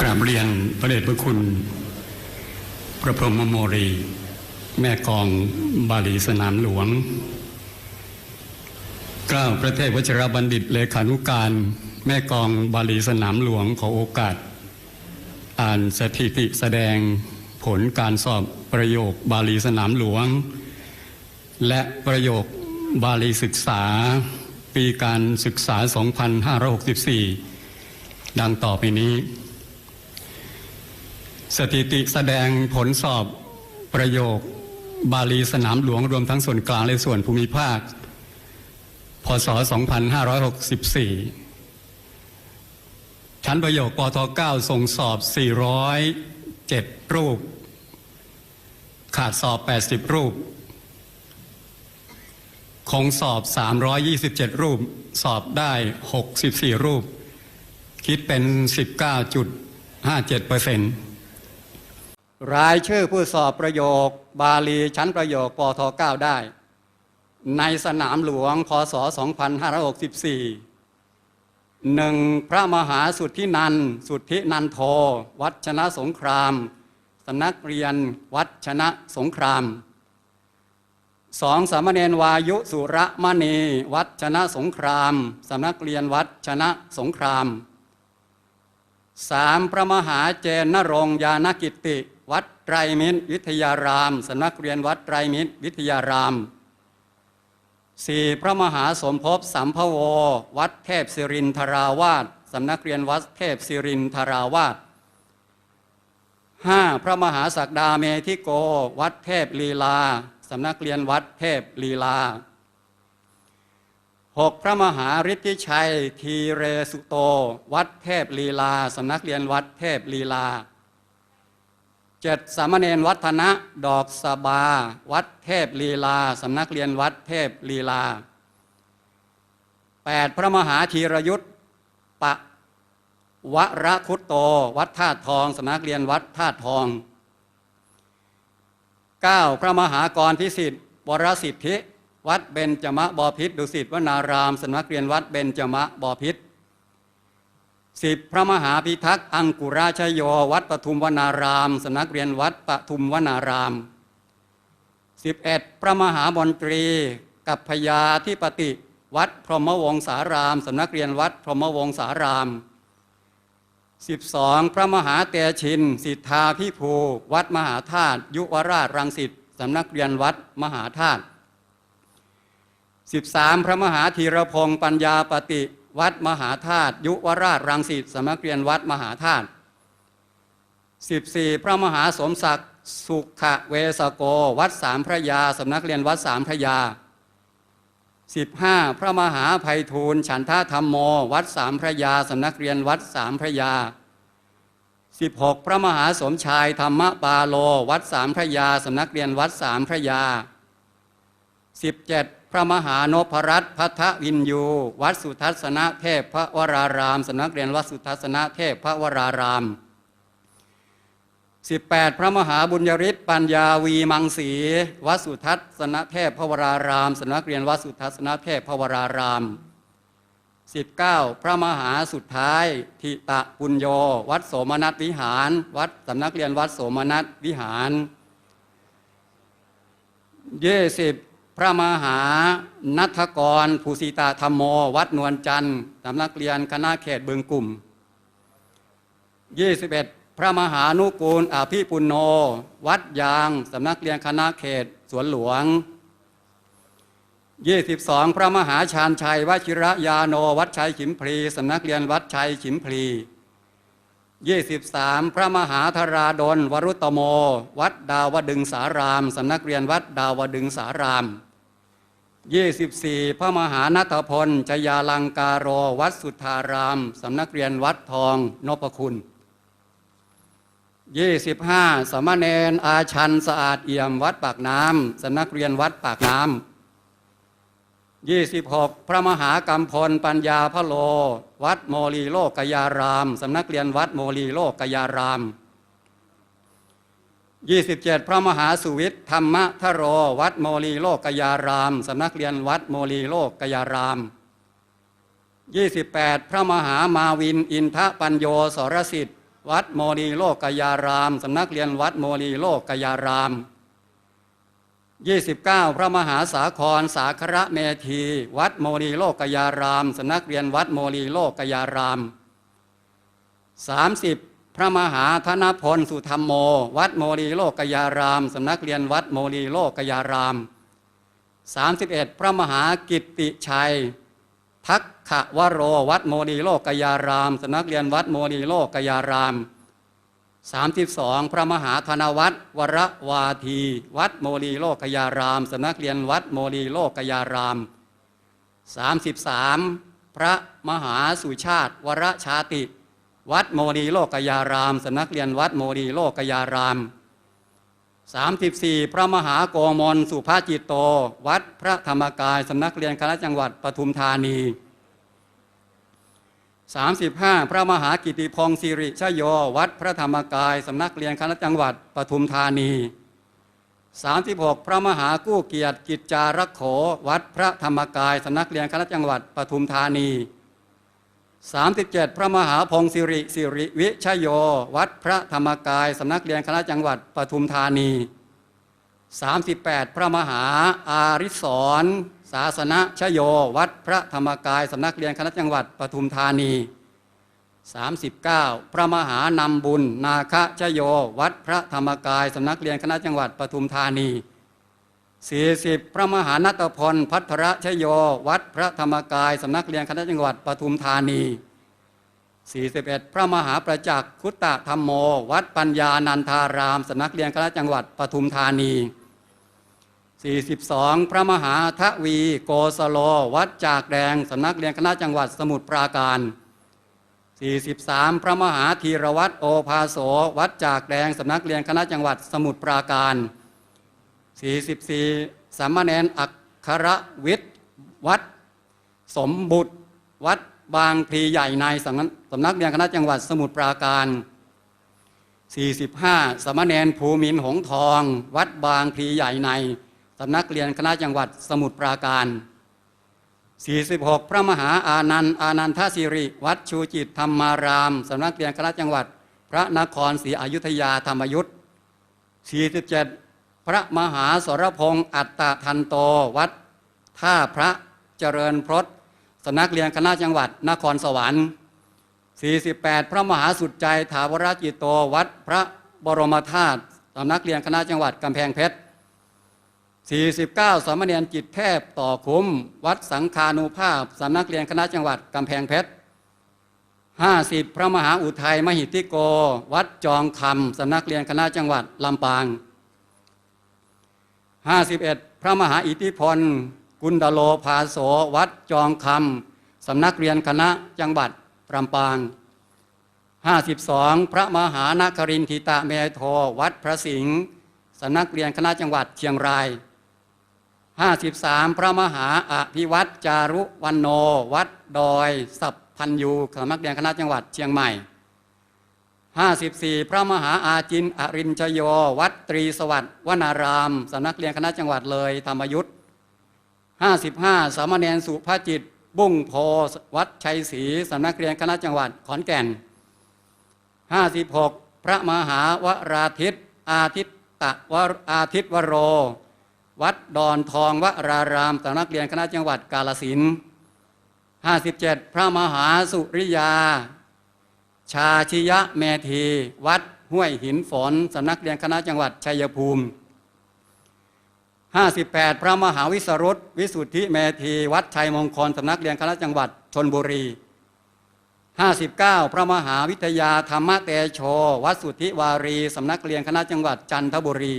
กราบเรียนพระเดชพระคุณ พระพรหมโมรี แม่กองบาลีสนามหลวงกล้าพระเทพวชรบัณฑิตเลขานุการ แม่กองบาลีสนามหลวงขอโอกาส อ่านสถิติแสดงผลการสอบประโยคบาลีสนามหลวง และประโยคบาลีศึกษา ปีการศึกษา 2564 ดังต่อไปนี้ สถิติแสดงผลสอบประโยค บาลีสนามหลวงรวมทั้งส่วนกลางและส่วนภูมิภาค พศ 2564 ชั้นประโยคปท9ส่งสอบ 407 รูป ขาดสอบ 80 รูป คงสอบ 327 รูป สอบได้ 64 รูป คิดเป็น 19.57เปอร์เซ็นต์ รายชื่อผู้สอบประโยค บาลีชั้นประโยคปท9ได้ ในสนามหลวงพศ 2564หนึ่งพระมหาสุทธินัน สุทธินันโท วัดชนะสงครามสนักเรียนวัดชนะสงครามสองสามเณรวายุสุระมณีวัดชนะสงครามสำนักเรียนวัดชนะสงครามสามพระมหาเจนนรงยานกิติ วัดไตรมิตรวิทยารามสำนักเรียนวัดไตรมิตรวิทยารามสี่พระมหาสมภพสัมภววัดเทพศิรินทราวาสสำนักเรียนวัดเทพศิรินทราวาสห้าพระมหาศักดาเมธิโก วัดเทพลีลาสำนักเรียนวัดเทพลีลาหกพระมหาฤทธิชัยทีเรสุโต วัดเทพลีลาสำนักเรียนวัดเทพลีลา เจ็ดสามเณรวัฒนะดอกสบา วัดเทพลีลา สำนักเรียนวัดเทพลีลาแปดพระมหาธีรยุทธปะวรคุตโต วัดธาตุทอง สำนักเรียนวัดธาตุทอง 9. พระมหากรพิสิทธิ์วรสิทธิ วัดเบญจมะบอพิษดุสิตวนาราม สำนักเรียนวัดเบญจมะบอพิษ สิบพระมหาพิทักษ์อังกุราชโยวัดปทุมวนารามสำนักเรียนวัดปทุมวนาราม 11. พระมหามนตรี กับพยาธิปติ วัดพรหมวงสารามสำนักเรียนวัดพรหมวงสาราม 12. พระมหาเตชิน สิทธาพิภู วัดมหาธาตุยุวราชรังสิตสำนักเรียนวัดมหาธาตุ 13. พระมหาธีรพงศ์ปัญญาปติ วัดมหาธาตุยุวราชรังสิตสำนักเรียนวัดมหาธาตุ 14. พระมหาสมศักดิ์สุขเวสโก วัดสามพระยาสำนักเรียนวัดสามพระยา 15. พระมหาภัยทูลฉันทาธรรมโม วัดสามพระยาสำนักเรียนวัดสามพระยา 16. พระมหาสมชายธรรมปาโล วัดสามพระยาสำนักเรียนวัดสามพระยา 17. พระมหานพรัตน์พัทธวินยูวัดสุทัศนะเทพพระวรารามสำนักเรียนวัดสุทัศนะเทพพระวราราม 18. พระมหาบุญยริศปัญญาวีมังสีวัดสุทัศนะเทพพระวรารามสำนักเรียนวัดสุทัศนะเทพพระวราราม 19. พระมหาสุดท้ายทิตะปุญโย วัดโสมนัสวิหาร วัดสำนักเรียนวัดโสมนัสวิหาร 20. พระมหานัทกรภูสิตาธรรมโม วัดนวลจันทร์สำนักเรียนคณะเขตเบึงกลุ่ม 21. พระมหานุกูลอาภิปุณโน วัดยางสำนักเรียนคณะเขตสวนหลวง 22 พระมหาชาญชัยวชิระยาโน วัดชัยขิมพลีสำนักเรียนวัดชัยขิมพลี23 พระมหาธราดลวรุตโม วัดดาวดึงสาราม สำนักเรียนวัดดาวดึงสาราม 24 พระมหานัทพลจยาลังการโรวัดสุทธาราม สำนักเรียนวัดทองนพคุณ 25 สมณเณรอาชันสะอาดเอี่ยมวัดปากน้ำสำนักเรียนวัดปากน้ำ26 พระมหากรรมพลปัญญาพะโล วัดโมลีโลกกยาราม สำนักเรียนวัดโมลีโลกยาราม 27 พระมหาสุวิทย์ธรรมทโร วัดโมลีโลกยาราม สำนักเรียนวัดโมลีโลกยาราม 28 พระมหามาวินอินทปัญโยสรสิทธิ์ วัดโมลีโลกกยาราม สำนักเรียนวัดโมลีโลกกยาราม 29 พระมหาสาครสาคระเมธี วัดโมลีโลกกยาราม สำนักเรียนวัดโมลีโลกกยาราม 30 พระมหาธนพลสุธรรมโม วัดโมลีโลกยาราม สำนักเรียนวัดโมลีโลกยาราม 31 พระมหากิตติชัย ทักขวโร วัดโมลีโลกยาราม สำนักเรียนวัดโมลีโลกยาราม 32 พระมหาธนวัฒน์วรวาที วัดโมลีโลกยาราม สำนักเรียนวัดโมลีโลกยาราม 33 พระมหาสุชาติ วรชาติ วัดโมลีโลกยารามสำนักเรียนวัดโมลีโลกยาราม 34 พระมหาโกมลสุภาจิตโต วัดพระธรรมกายสำนักเรียนคณะจังหวัดปทุมธานี 35 พระมหากิติพงศ์สิริชโย วัดพระธรรมกายสำนักเรียนคณะจังหวัดปทุมธานี 36 พระมหากู้เกียรติกิจจารักโข วัดพระธรรมกายสำนักเรียนคณะจังหวัดปทุมธานี 37 พระมหาพงศิริสิริวิชโย วัดพระธรรมกาย สำนักเรียนคณะจังหวัดปทุมธานี 38 พระมหาอาริสรศาสนชโย วัดพระธรรมกาย สำนักเรียนคณะจังหวัดปทุมธานี 39 พระมหานำบุญ นาคชโย วัดพระธรรมกาย สำนักเรียนคณะจังหวัดปทุมธานี 40 พระมหานัตพลพัทรชโย วัดพระธรรมกาย สำนักเรียนคณะจังหวัดปทุมธานี 41 พระมหาประจักษ์คุตตะธรรมโม วัดปัญญานันทาราม สำนักเรียนคณะจังหวัดปทุมธานี 42 พระมหาทวีโกสโล วัดจากแดง สำนักเรียนคณะจังหวัดสมุทรปราการ 43 พระมหาธีรวัตรโอภาโส วัดจากแดง สำนักเรียนคณะจังหวัดสมุทรปราการ 44 สามเณรอักขระวิทย์วัด สมบุตร วัดบางพลีใหญ่ในสำนักสำนักเรียนคณะจังหวัดสมุทรปราการ 45 สามเณรภูมินหงทอง วัดบางพลีใหญ่ในสำนักเรียนคณะจังหวัดสมุทรปราการ 46 พระมหาอานันต์อานันทศิริ วัดชูจิตธรรมารามสำนักเรียนคณะจังหวัด พระนครศรีอยุธยาธรรมยุทธ์47 พระมหาสรพงษ์อัตตทันโตวัด ท่าพระเจริญพรตสนักเรียนคณะจังหวัด นครสวรรค์ 48 พระมหาสุดใจถาวรจิตโตวัด พระบรมธาตุสำนักเรียนคณะจังหวัดกำแพงเพชร 49 สามเณรจิตแทบต่อคุ้ม วัดสังคานุภาพสำนักเรียนคณะจังหวัดกำแพงเพชร 50 พระมหาอุทัยมหิติโก วัดจองคำสำนักเรียนคณะจังหวัดลำปาง 51 พระมหาอิทธิพล กุณดโลภาโสวัดจองคำสำนักเรียนคณะจังหวัดลำปาง 52 พระมหานครินทิตะเมโทวัดพระสิงห์สำนักเรียนคณะจังหวัดเชียงราย 53 พระมหาอภิวัตจารุวันโน วัดดอย สัพพันยูสำนักเรียนคณะจังหวัดเชียงใหม่ 54 พระมหาอาจินอรินชโย วัดตรีสวัสดิ์วนารามสำนักเรียนคณะจังหวัดเลย ธรรมยุทธ์55 สามเณรสุภาจิต บุ้งโพวัดชัยศรีสำนักเรียนคณะจังหวัดขอนแก่น 56 พระมหาวราทิตอาทิตตะวอาทิตวโร วัดดอนทองวรารามสำนักเรียนคณะจังหวัดกาลสิน57 พระมหาสุริยา ชาชิยะเมธี วัดห้วยหินฝนสำนักเรียนคณะจังหวัดชัยภูมิ 58 พระมหาวิสรุตวิสุทธิเมธี วัดชัยมงคลสำนักเรียนคณะจังหวัดชนบุรี 59 พระมหาวิทยาธรรมเตโช วัดสุทธิวารีสำนักเรียนคณะจังหวัดจันทบุรี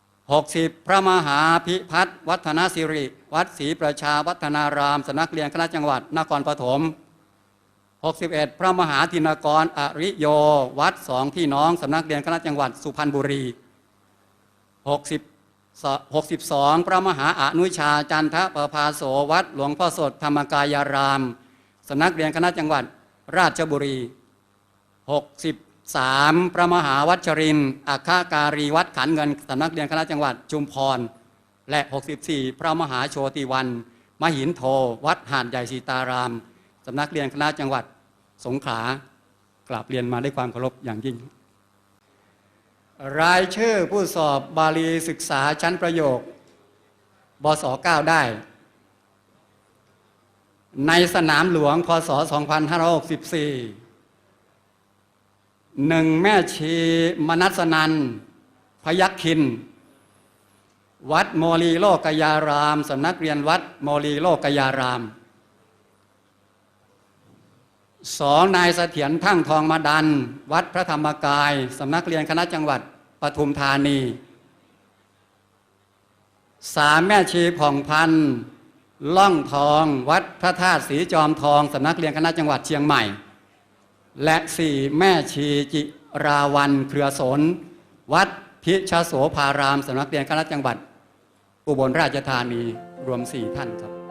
60 พระมหาพิพัฒน์วัฒนสิริ วัดศรีประชาวัฒนารามสำนักเรียนคณะจังหวัดนครปฐม 61 พระมหาธินกร อริโย วัดสองพี่น้อง สำนักเรียนคณะจังหวัดสุพรรณบุรี 60 62 พระมหาอนุชาจันทประภาโสวัดหลวงพ่อสดธรรมกายาราม สำนักเรียนคณะจังหวัดราชบุรี 63 พระมหาวัชรินอัคาการีวัดขันเงิน สำนักเรียนคณะจังหวัดชุมพร และ 64 พระมหาโชติวัน มหินโท วัดหาดใหญ่สีตารามสำนักเรียนคณะจังหวัด สงขลากราบเรียนมาด้วยความเคารพอย่างยิ่ง รายชื่อผู้สอบบาลีศึกษาชั้นประโยคบศ9ได้ ในสนามหลวงพศ 2564หนึ่งแม่ชีมนัสนัน พยัคคิน วัดโมลีโลกยารามสำนักเรียนวัดโมลีโลกยาราม สองนายเสถียรทั้งทองมาดัน วัดพระธรรมกาย สำนักเรียนคณะจังหวัดปทุมธานีสามแม่ชีผ่องพันธ์ล่องทอง วัดพระธาตุสีจอมทองสำนักเรียนคณะจังหวัดเชียงใหม่ และสี่แม่ชีจิราวันเครือสน วัดพิชโสภารามสำนักเรียนคณะจังหวัด อุบลราชธานีรวมสี่ท่านครับ